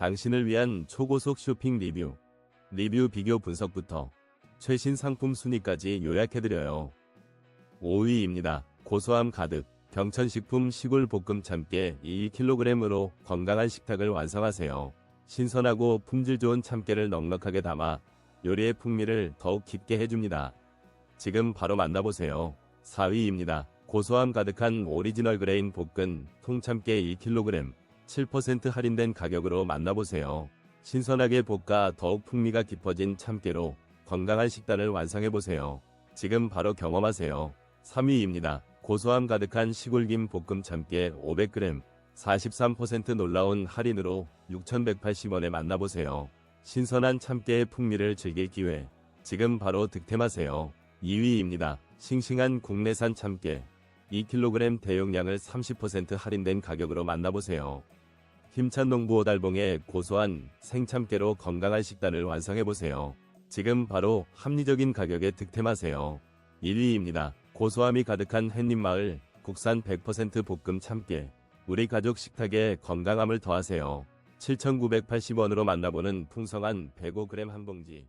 당신을 위한 초고속 쇼핑 리뷰, 리뷰 비교 분석부터 최신 상품 순위까지 요약해드려요. 5위입니다. 고소함 가득 경천식품 시골 볶음 참깨 2kg으로 건강한 식탁을 완성하세요. 신선하고 품질 좋은 참깨를 넉넉하게 담아 요리의 풍미를 더욱 깊게 해줍니다. 지금 바로 만나보세요. 4위입니다. 고소함 가득한 오리지널 그레인 볶은 통참깨 2kg 7% 할인된 가격으로 만나보세요. 신선하게 볶아 더욱 풍미가 깊어진 참깨로 건강한 식단을 완성해보세요. 지금 바로 경험하세요. 3위입니다. 고소함 가득한 시골김 볶음 참깨 500g 43% 놀라운 할인으로 6,180원에 만나보세요. 신선한 참깨의 풍미를 즐길 기회. 지금 바로 득템하세요. 2위입니다. 싱싱한 국내산 참깨 2kg 대용량을 30% 할인된 가격으로 만나보세요. 힘찬 농부 오달봉의 고소한 생참깨로 건강한 식단을 완성해보세요. 지금 바로 합리적인 가격에 득템하세요. 1위입니다. 고소함이 가득한 햇님마을 국산 100% 볶음 참깨. 우리 가족 식탁에 건강함을 더하세요. 7,980원으로 만나보는 풍성한 105g 한 봉지.